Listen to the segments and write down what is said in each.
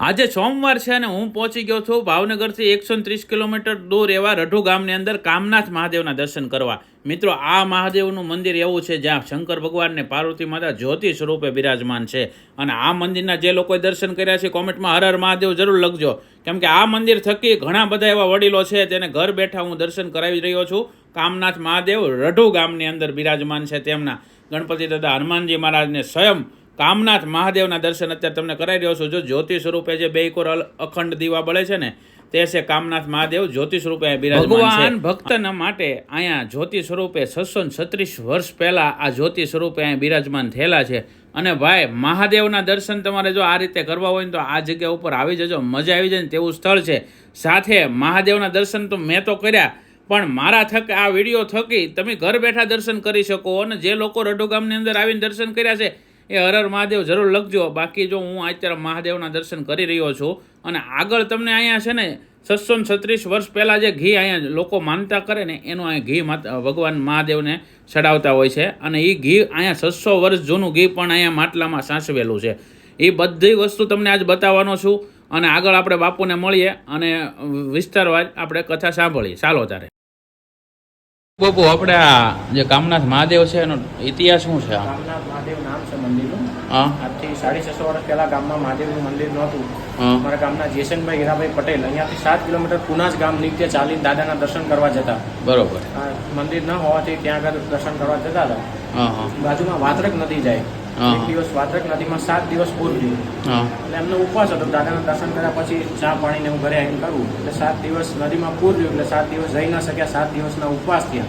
આજે સોમવાર છે અને હું પહોંચી ગયો છું ભાવનગરથી એકસો ત્રીસ કિલોમીટર દૂર એવા રઢુ ગામની અંદર કામનાથ મહાદેવના દર્શન કરવા. મિત્રો, આ મહાદેવનું મંદિર એવું છે જ્યાં શંકર ભગવાનને પાર્વતી માતા જ્યોતિ સ્વરૂપે બિરાજમાન છે. અને આ મંદિરના જે લોકોએ દર્શન કર્યા છે કોમેન્ટમાં હર હર મહાદેવ જરૂર લખજો. કેમ કે આ મંદિર થકી ઘણા બધા એવા વડીલો છે તેને ઘર બેઠા હું દર્શન કરાવી રહ્યો છું. કામનાથ મહાદેવ રઢુ ગામની અંદર બિરાજમાન છે તેમના. ગણપતિ દાદા હનુમાનજી મહારાજને સ્વયં કામનાથ મહાદેવના દર્શન અત્યારે તમને કરાવી રહ્યો છું. જો જ્યોતિ સ્વરૂપે જે બે કોર અખંડ દીવા બળે છે ને, તે છે કામનાથ મહાદેવ. જ્યોતિ સ્વરૂપે ભગવાન ભક્તના માટે અહીંયા જ્યોતિ સ્વરૂપે છસો છત્રીસ વર્ષ પહેલાં આ જ્યોતિ સ્વરૂપે અહીંયા બિરાજમાન થયેલા છે. અને ભાઈ, મહાદેવના દર્શન તમારે જો આ રીતે કરવા હોય ને તો આ જગ્યા ઉપર આવી જજો, મજા આવી જાય ને તેવું સ્થળ છે. સાથે મહાદેવના દર્શન તો મેં તો કર્યા, પણ મારા થક આ વીડિયો થકી તમે ઘર બેઠા દર્શન કરી શકો અને જે લોકો રડો ગામની અંદર આવીને દર્શન કર્યા છે એ હર હર મહાદેવ જરૂર લખજો. બાકી જો હું અત્યારે મહાદેવના દર્શન કરી રહ્યો છું અને આગળ તમને અહીંયા છે ને છસો છત્રીસ વર્ષ પહેલાં જે ઘી અહીંયા લોકો માનતા કરે ને એનું અહીંયા ઘી માતા ભગવાન મહાદેવને ચડાવતા હોય છે. અને એ ઘી અહીંયા છસો વર્ષ જૂનું ઘી પણ અહીંયા માટલામાં સાચવેલું છે. એ બધી વસ્તુ તમને આજ બતાવવાનો છું. અને આગળ આપણે બાપુને મળીએ અને વિસ્તારવાર આપણે કથા સાંભળીએ. ચાલો તારે બાપુ આપણે આ જે કામનાથ મહાદેવ છે એનો ઇતિહાસ શું છે કામનાથ મહાદેવ નામ છે મંદિરનું. હા. આજથી સાડી છસો વર્ષ પહેલા ગામમાં મહાદેવનું મંદિર નહોતું. અમારા ગામના જેસનભાઈ હીરાભાઈ પટેલ અહીંયાથી સાત કિલોમીટર પુનાજ ગામ નિત્ય ચાલીને દાદાના દર્શન કરવા જતા. બરોબર. મંદિર ન હોવાથી ત્યાં આગળ દર્શન કરવા જતા હતા. બાજુમાં વાત્રક નદી જાય. એક દિવસ વાત્રક નદીમાં સાત દિવસ પૂર રહ્યું એટલે એમનો ઉપવાસ હતો. દાદાના દર્શન કર્યા પછી ચા પાણીને હું ઘરે આવીને કરું એટલે સાત દિવસ નદીમાં પૂર રહ્યું એટલે સાત દિવસ જઈ ન શક્યા. સાત દિવસના ઉપવાસ થયા.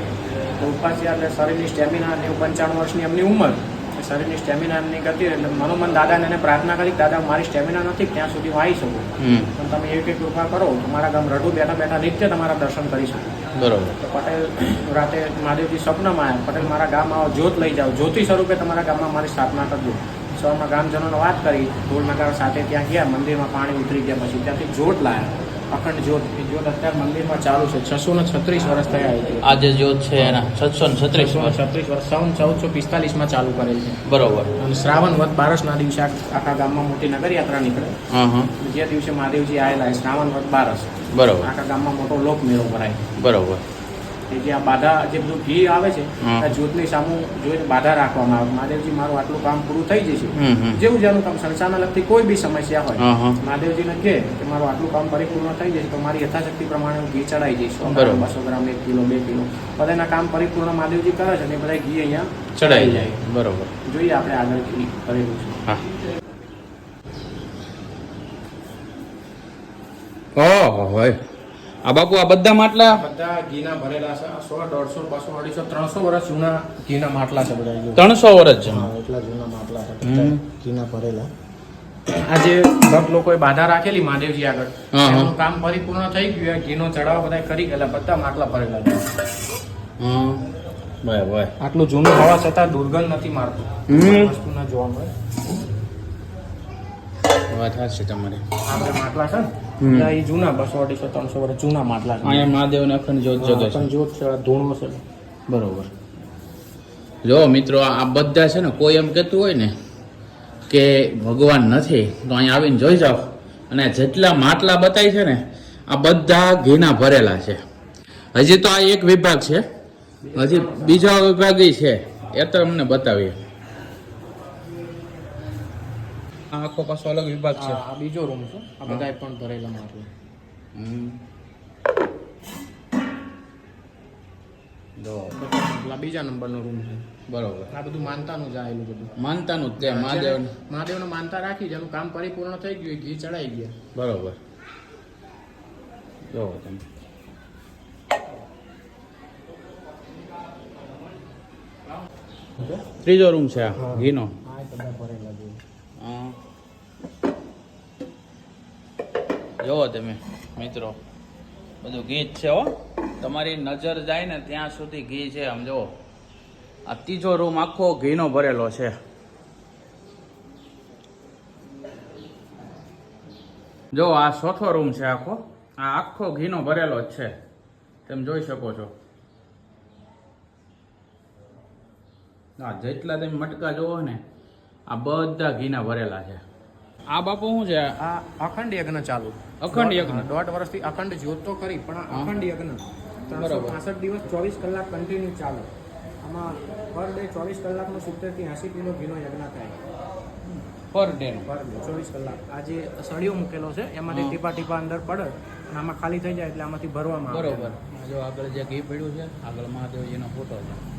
તો ઉપવાસ થયા એટલે શરીરની સ્ટેમિના અને પંચાણું વર્ષની એમની ઉંમર. શરીરની સ્ટેમિના એમની કરતી એટલે મનોમન દાદાને એને પ્રાર્થના કરી દાદા મારી સ્ટેમિના નથી ત્યાં સુધી હું આવી શકું. પણ તમે એવી એક કૃપા કરો. મારા ગામ રડું બેઠા બેઠા નિત્ય તમારા દર્શન કરી શકું. બરોબર. તો પટેલ રાતે મહાદેવજી સ્વપ્નમાં આવ્યા. પટેલ, મારા ગામ આવો, જ્યોત લઈ જાઓ. જ્યોતિ સ્વરૂપે તમારા ગામમાં મારી સ્થાપના કરજો. સવારમાં ગામજનોને વાત કરી. ઢોલ નગારા સાથે ત્યાં ગયા. મંદિરમાં પાણી ઉતરી ગયા. પછી ત્યાંથી જોટ લાયા. અખંડ જ્યોત એ જ્યોત અત્યારે મંદિરમાં ચાલુ છે. છસો ને છત્રીસ વર્ષ થયા એ આ જે જ્યોત છે એના. છસો ને છત્રીસ છત્રીસ વર્ષ. સન ચૌદસો પિસ્તાલીસમાં ચાલુ કરેલ છે. બરોબર. અને શ્રાવણ વધ બારસના દિવસે આખા ગામમાં મોટી નગરયાત્રા નીકળે. હા હા. જે દિવસે મહાદેવજી આવેલા શ્રાવણ વધ બારસ. બરોબર. આખા ગામમાં મોટો લોક મેળો ભરાય. બરોબર. કે જે આ બાધા જે બધું ઘી આવે છે. આ જ્યોતની સામું જોઈને બાધા રાખવામાં આવે. મહાદેવજી મારું આટલું કામ પૂરું થઈ જશે. જેવું જેનું કામ સંસારના લગતી કોઈ બી સમસ્યા હોય હા હા. મહાદેવજીને કહે કે મારું આટલું કામ પરિપૂર્ણ થઈ જશે તો મારી યથાશક્તિ પ્રમાણે હું ઘી ચડાવી જઈશ બસો ગ્રામ એક કિલો બે કિલો. બધાના કામ પરિપૂર્ણ મહાદેવજી કરે છે અને બધા ઘી અહીંયા ચડાઈ જાય. બરોબર. જોઈએ આપણે આગળ ઘી કરેલું છે. હા. ઓહો હોય આ બાપુ આ બધા માટલા? બધા ઘીના ભરેલા છે. સો દોઢસો બસો અઢીસો ત્રણસો વર્ષ જૂના ઘીના માટલા છે બધા ત્રણસો વર્ષ છે એટલા જૂના માટલા છે. ઘીના ભરેલા. આજે ભક્ત લોકોએ બાધા રાખેલી મહાદેવજી આગળ. એનું કામ પરિપૂર્ણ થઈ ગયું. ઘીનો ચડાવ બધા કરી ગયેલા બધા માટલા ભરેલા છે. ભાઈ આટલું જૂનું હોવા છતાં દુર્ગંધ નથી મારતું. વસ્તુ ના જોવા મળે. વાત છે તમારી. આપણે માટલા છે ને? એ જૂના બસો અઢીસો ત્રણસો વર્ષ જૂના માટલા છે. અહીંયા મહાદેવને અખંડ જ્યોત હા, છે. જ્યોત છે ધૂણો છે. બરોબર. જો મિત્રો આ બધા છે ને કોઈ એમ કહેતું હોય ને કે ભગવાન નથી તો અહીંયા આવીને જોઈ જાઓ. અને જેટલા માટલા બતાય છે ને આ બધા ઘીના ભરેલા છે. હજી તો આ એક વિભાગ છે. હજી બીજો વિભાગ છે. એ તો અમને બતાવીએ. આ આખો પાછો અલગ વિભાગ છે. આ બીજો રૂમ છે. આ બધા પણ ભરેલા મારું બીજા નંબરનો રૂમ છે. બરોબર. આ બધું માનતાનું જ આવેલું બધું. માનતાનું જ તે મહાદેવ. મહાદેવને માનતા રાખી જેનું કામ પરિપૂર્ણ થઈ ગયું એ ઘી ચડાઈ ગયા. બરોબર. જો તમે. ત્રીજો રૂમ છે આ ઘીનો. આ બધા ભરેલા છે. હા. જોવો તમે, મિત્રો. બધું ઘી છે હો. તમારી નજર જાય ને ત્યાં સુધી ઘી છે, આમ જુઓ. આ ત્રીજો રૂમ આખો ઘીનો ભરેલો છે. જો, આ ચોથો રૂમ છે આખો. આ આખો ઘીનો ભરેલો જ છે. તમે જોઈ શકો છો. આ જેટલા તમે મટકા જોવો ને આ બધા ઘીના ભરેલા છે. આ બાપુ શું છે? આ અખંડ યજ્ઞ ચાલુ. અખંડ યજ્ઞ? દોઢ- વર્ષથી અખંડ જ્યોત તો કરી પણ આ અખંડ યજ્ઞ. ત્રણસો. પાસઠ દિવસ ચોવીસ કલાક કન્ટિન્યુ ચાલુ. આમાં પર ડે ચોવીસ કલાકનો સિત્તેરથી એંસી કિલો ઘીનો યજ્ઞ થાય. પર ડે પર ડે ચોવીસ કલાક. આ જે સળિયો મૂકેલો છે એમાંથી ટીપા ટીપા અંદર પડે અને આમાં ખાલી થઈ જાય એટલે આમાંથી ભરવામાં બરોબર. જો આગળ જે ઘી પડ્યું છે આગળ મહાદેવજીનો ફોટો છે.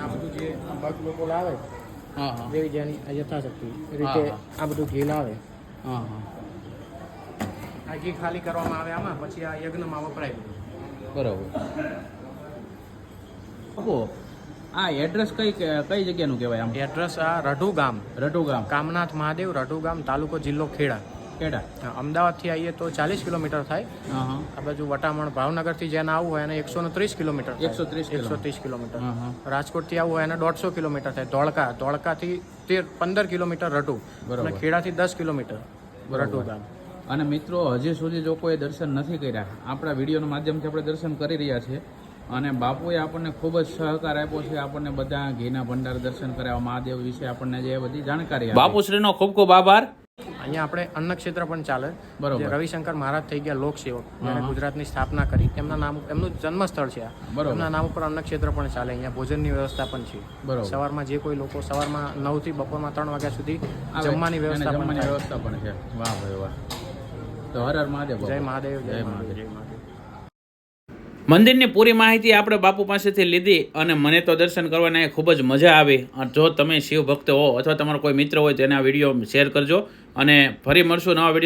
આ બધું જે ભક્ત લોકો લાવે જેવી જેની યથાશક્તિ રીતે આ બધું ઘી લાવે. હા હા. આ ઘી ખાલી કરવામાં આવે આમાં પછી આ યજ્ઞમાં વપરાય બરોબર. આ એડ્રેસ કઈ કઈ જગ્યાનું કહેવાય આમ? એડ્રેસ આ રઢુ ગામ. કામનાથ મહાદેવ રઢુ ગામ તાલુકો જિલ્લો ખેડા. કેડા? અમદાવાદથી આવીએ તો ચાલીસ કિલોમીટર થાય. આ બાજુ વટામણ ભાવનગરથી જેને આવવું હોય એને એકસો ને ત્રીસ કિલોમીટર 130 એકસો ત્રીસ કિલોમીટર. હા હા. રાજકોટથી આવવું હોય એને દોઢસો કિલોમીટર થાય. ધોળકા ધોળકાથી તેર પંદર કિલોમીટર રટુ. અને ખેડાથી દસ કિલોમીટર રટુ ગામ. અને મિત્રો હજી સુધી જો કોઈ દર્શન નથી કર્યા. આપણા વિડીયોના માધ્યમથી આપણે દર્શન કરી રહ્યા છીએ. અને બાપુએ આપણને ખૂબ જ સહકાર આપ્યો છે. આપણને બધા ઘીના ભંડાર દર્શન કર્યા મહાદેવ વિશે આપણને જે બધી જાણકારી બાપુશ્રીનો ખૂબ ખૂબ આભાર. અહીંયા આપણે અન્નક્ષેત્ર પણ ચાલે. બરોબર. રવિશંકર મહારાજ થઈ ગયા લોકસેવક. જેણે ગુજરાતની સ્થાપના કરી. તેમના નામ એમનું જન્મસ્થળ છે એમના નામ ઉપર અન્નક્ષેત્ર પણ ચાલે. અહીંયા ભોજનની વ્યવસ્થા પણ છે. સવારમાં જે કોઈ લોકો સવારમાં નવથી બપોરમાં ત્રણ વાગ્યા સુધી જમવાની વ્યવસ્થા પણ વ્યવસ્થા પણ છે. વાહ ભાઈ વાહ. તો હર હર મહાદેવ જય મહાદેવ જય. મહાદેવ. જય મહાદેવ. મંદિરની પૂરી માહિતી આપણે બાપુ પાસેથી લીધી અને મને તો દર્શન કરવાના ખૂબ જ મજા આવી. જો તમે શિવ ભક્ત હો અથવા તમારો કોઈ મિત્ર હોય તો એના વીડિયો શેર કરજો. અને ફરી મળશું નવા વીડિયો